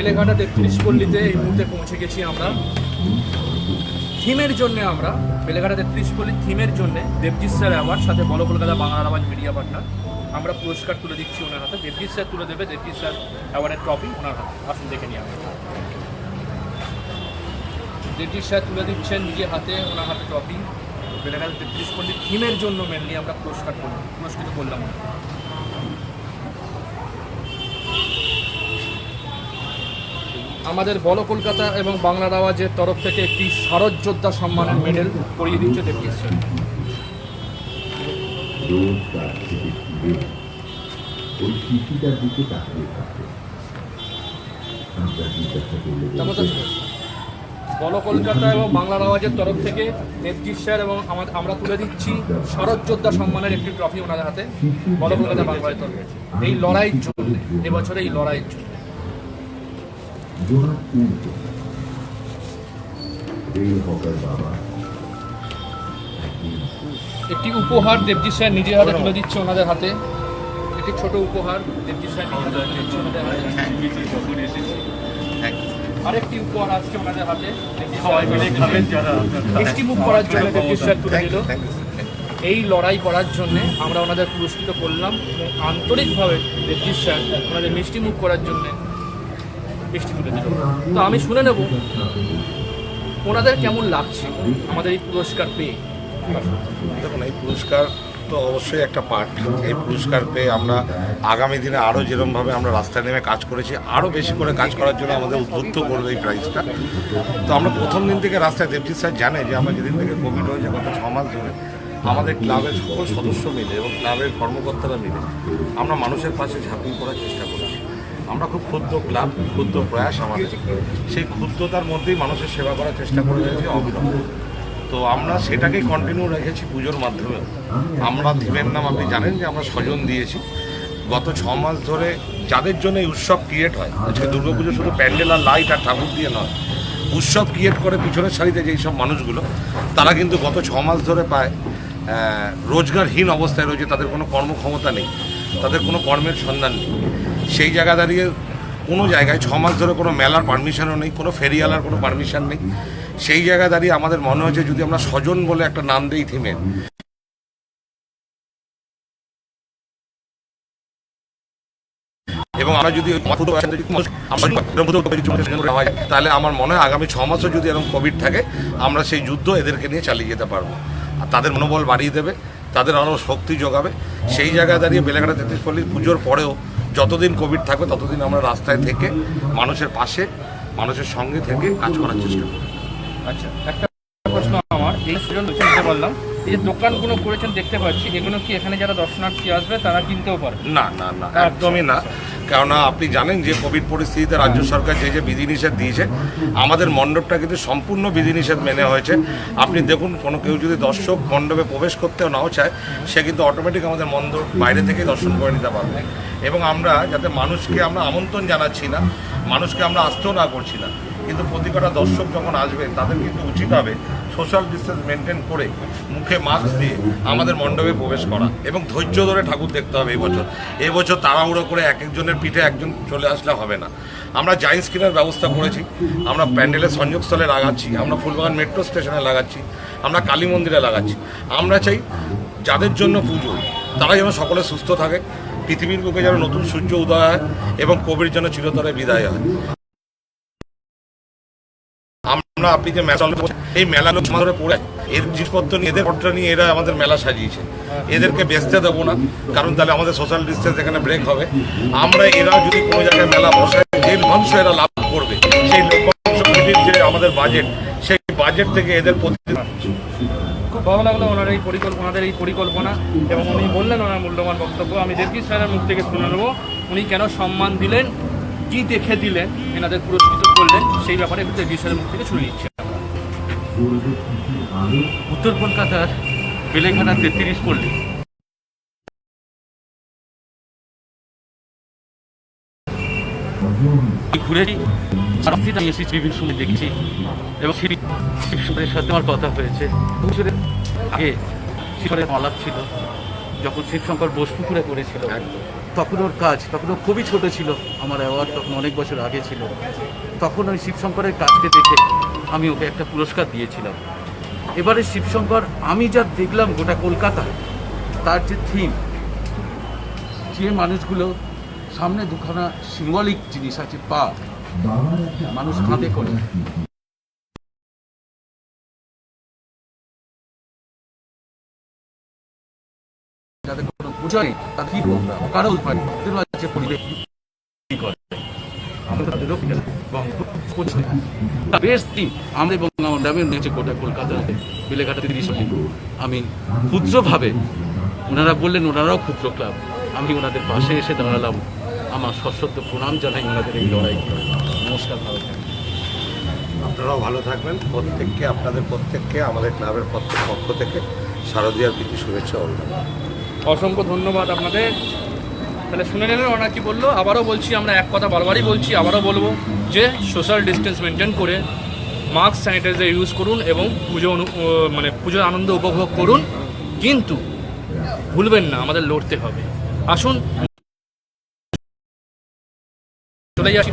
বেলেঘাটা তেত্রিশ পল্লীতে এই মুহূর্তে পৌঁছে গেছি আমরা। থিমের জন্য আমরা বেলেঘাটা তেত্রিশ পল্লীর থিমের জন্য দেবজিৎ স্যার অ্যাওয়ার্ড সাথে বলো কলকাতা বাংলার আওয়াজ মিডিয়া পার্টনার আমরা পুরস্কার তুলে দিচ্ছি ওনার হাতে। দেবজিৎ স্যার তুলে দেবে, দেবজিৎ স্যার অ্যাওয়ার্ডের ট্রফি ওনার হাতে। আসুন দেখে নিয়ে আমরা। দেবজিৎ স্যার তুলে দিচ্ছেন নিজের হাতে, ওনার হাতে ট্রফি বেলেঘাটা তেত্রিশ পল্লীর থিমের জন্য মেনলি আমরা পুরস্কার করলাম, পুরস্কৃত করলাম আমাদের বল কলকাতা এবং বাংলার আওয়াজের তরফ থেকে একটি শারদ যোদ্ধা সম্মানের মেডেল করিয়ে দিচ্ছে কেমন বল কলকাতা এবং বাংলার আওয়াজের তরফ থেকে দেবজিৎ স্যার এবং আমা- আমরা তুলে দিচ্ছি শরৎ যোদ্ধা সম্মানের একটি ট্রফি ওনাদের হাতে বল কলকাতা বাংলার তরফে। এই লড়াইয়ের জন্য, এবছরে এই লড়াইয়ের জন্য। হকার বাবা। একটি উপহার দেবজিৎ স্যার নিজের হাতে তুলে দিচ্ছে ওনাদের হাতে। একটি ছোট উপহার দেবজিৎ স্যার নিজের হাতে দিচ্ছে ওনাদের হাতে। আরেকটি উপহার আজকে ওনাদের হাতে। মিষ্টি মুখ করার জন্য দেবজিৎ স্যার তুলে দিল। এই লড়াই করার জন্য আমরা ওনাদের পুরস্কৃত করলাম। আন্তরিকভাবে দেবজিৎ স্যার ওনাদের মিষ্টি মুখ করার জন্য মিষ্টি তুলে দিল। তো আমি শুনে নেব ওনাদের কেমন লাগছে আমাদের এই পুরস্কার পেয়ে। দেখুন, এই পুরস্কার তো অবশ্যই একটা পার্ট এই পুরস্কার পেয়ে আমরা আগামী দিনে আরও যেরমভাবে আমরা রাস্তায় নেমে কাজ করেছি আরও বেশি করে কাজ করার জন্য আমাদের উদ্বুদ্ধ করবে এই প্রাইজটা তো আমরা প্রথম দিন থেকে রাস্তায় দেবজিৎ স্যার জানে যে আমরা যেদিন থেকে কোভিড হয়েছে গত ছ মাস ধরে, আমাদের ক্লাবের সকল সদস্য মিলে এবং ক্লাবের কর্মকর্তারা মিলে আমরা মানুষের পাশে ঝাঁপিয়ে পড়ার চেষ্টা করেছি। আমরা খুব ক্ষুদ্র ক্লাব ক্ষুদ্র প্রয়াস আমাদের। সেই ক্ষুদ্রতার মধ্যেই মানুষের সেবা করার চেষ্টা করে যাচ্ছি অবিরত তো আমরা সেটাকেই কন্টিনিউ রেখেছি পুজোর মাধ্যমে আমরা থিমের নাম আপনি জানেন যে আমরা স্বজন দিয়েছি। গত ছ মাস ধরে যাদের জন্য এই উৎসব ক্রিয়েট হয়, আজকে দুর্গাপুজো শুধু প্যান্ডেল আর লাইট আর ঠাকুর দিয়ে নয়, উৎসব ক্রিয়েট করে পিছনের সারিতে যেই সব মানুষগুলো, তারা কিন্তু গত ছ মাস ধরে পায় রোজগারহীন অবস্থায় রয়েছে, তাদের কোনো কর্মক্ষমতা নেই, তাদের কোনো কর্মের সন্ধান নেই। সেই জায়গা দাঁড়িয়ে কোনো জায়গায় ছ মাস ধরে কোনো মেলার পারমিশনও নেই, কোনো ফেরিওয়ালার কোনো পারমিশন নেই। সেই জায়গায় দাঁড়িয়ে আমাদের মনে হয়েছে যদি আমরা স্বজন বলে একটা নাম দিই থিমের, এবং আমরা যদি তাহলে আমার মনে হয় আগামী ছ মাসও যদি এরকম কোভিড থাকে, আমরা সেই যুদ্ধ এদেরকে নিয়ে চালিয়ে যেতে পারব। আর তাদের মনোবল বাড়িয়ে দেবে, তাদের আরও শক্তি যোগাবে। সেই জায়গায় দাঁড়িয়ে বেলেঘাটা তেত্রিশ পল্লীর পুজোর পরেও যতদিন কোভিড থাকবে, ততদিন আমরা রাস্তায় থেকে মানুষের পাশে, মানুষের সঙ্গে থেকে কাজ করার চেষ্টা করব। আচ্ছা একটা প্রশ্ন আমার, এই সুজন বললাম এই যে দোকানগুলো করেছেন দেখতে পাচ্ছি। এগুলো কি এখানে যারা দর্শনার্থী আসবে তারা কিনতেও পারে না না না একদমই না। কেননা আপনি জানেন যে কোভিড পরিস্থিতিতে রাজ্য সরকার যে যে বিধিনিষেধ দিয়েছে আমাদের মণ্ডপটা কিন্তু সম্পূর্ণ বিধিনিষেধ মেনে হয়েছে। আপনি দেখুন কোনো কেউ যদি দর্শক মণ্ডপে প্রবেশ করতেও নাও চায় সে কিন্তু অটোমেটিক আমাদের মণ্ডপ বাইরে থেকে দর্শন করে নিতে পারবে। এবং আমরা যাতে মানুষকে আমরা আমন্ত্রণ জানাচ্ছি না মানুষকে আমরা আসতেও না করছি না কিন্তু প্রতি কটা দর্শক যখন আসবে তাদের কিন্তু উচিত হবে সোশ্যাল ডিস্টেন্স মেনটেন করে মুখে মাস্ক দিয়ে আমাদের মণ্ডপে প্রবেশ করা এবং ধৈর্য ধরে ঠাকুর দেখতে হবে এবছর এবছর তাড়াহুড়ো করে এক একজনের পিঠে একজন চলে আসলে হবে না। আমরা জাইন্ট স্ক্রিনের ব্যবস্থা করেছি। আমরা প্যান্ডেলের সংযোগস্থলে লাগাচ্ছি। আমরা ফুলবাগান মেট্রো স্টেশনে লাগাচ্ছি। আমরা কালী মন্দিরে লাগাচ্ছি। আমরা চাই যাদের জন্য পুজো, তারা যেন সকলে সুস্থ থাকে। পৃথিবীর বুকে যেন নতুন সূর্য উদয় হয় এবং কোভিড যেন চিরতরে বিদায় হয়। আমরা আপনি যে মেলা এই মেলা লোক ধরে পড়ে এর জিনিসপত্র নিয়ে, এদের পত্র নিয়ে এরা আমাদের মেলা সাজিয়েছে। এদেরকে বেচতে দেবো না, কারণ তাহলে আমাদের সোশ্যাল ডিস্টেন্স এখানে ব্রেক হবে। আমরা এরা যদি কোনো জায়গায় মেলা বসায়, যে মানুষ এরা লাভ করবে, সেই লক্ষ্যাংশ যে আমাদের বাজেট সেই বাজেট থেকে এদের খুব ভালো লাগল ওনার এই পরিকল্পনা, ওনাদের এই পরিকল্পনা, এবং উনি বললেন ওনার মূল্যবান বক্তব্য। আমি দেবজিৎ স্যারের মুখ থেকে শুনে নেব। উনি কেন সম্মান দিলেন? কি দেখে দিলেন, এনাদের পুরস্কৃত করলেন, সেই ব্যাপারে একটু স্যারের মুখ থেকে শুনে নিচ্ছি উত্তর কলকাতার বেলেঘাটা তেত্রিশ পল্লী। ঘুরেছি আমি এসেছি, বিভিন্ন সময় দেখেছি। এবং ঈশ্বরের সাথে আমার কথা হয়েছে। আগে ঈশ্বরের আলাপ ছিল, যখন শিবশঙ্কর বোসপুকুরে করেছিল একদম। তখন ওর কাজ তখন ও খুবই ছোট ছিল আমার অ্যাওয়ার্ড তখন অনেক বছর আগে ছিল। তখন ওই শিবশঙ্করের কাজকে দেখে আমি ওকে একটা পুরস্কার দিয়েছিলাম। এবারে শিবশঙ্কর, আমি যা দেখলাম গোটা কলকাতায় তার যে থিম যে মানুষগুলো সামনে দুখানা সিম্বলিক জিনিস আছে, পা, মানুষ কাঁধে করে। পূজা তা কি করবে কারও উপায় নেই। পরিবেশ। বেশ কলকাতাতে আমি ক্ষুদ্রভাবে, ওনারা বললেন ওনারাও ক্ষুদ্র ক্লাব। আমি ওনাদের পাশে এসে দাঁড়ালাম। আমার সশ্রদ্ধ প্রণাম জানাই ওনাদের এই লড়াই নমস্কার, ভালো থাকবেন। আপনারাও ভালো থাকবেন। প্রত্যেককে, আপনাদের প্রত্যেককে, আমাদের ক্লাবের পক্ষ থেকে শারদীয়ার প্রীতি শুভেচ্ছা অভিনন্দন। অসংখ্য ধন্যবাদ আপনাদের। তাহলে শুনে নিলেন ওরা কি বলল? আবারও বলছি, আমরা এক কথা বারবারই বলছি, আবারও বলব যে সোশ্যাল ডিস্টেন্স মেনটেন করে মাস্ক স্যানিটাইজার ইউজ করুন এবং পুজো মানে পুজোর আনন্দ উপভোগ করুন। কিন্তু ভুলবেন না, আমাদের লড়তে হবে। আসুন। চলে যাচ্ছি।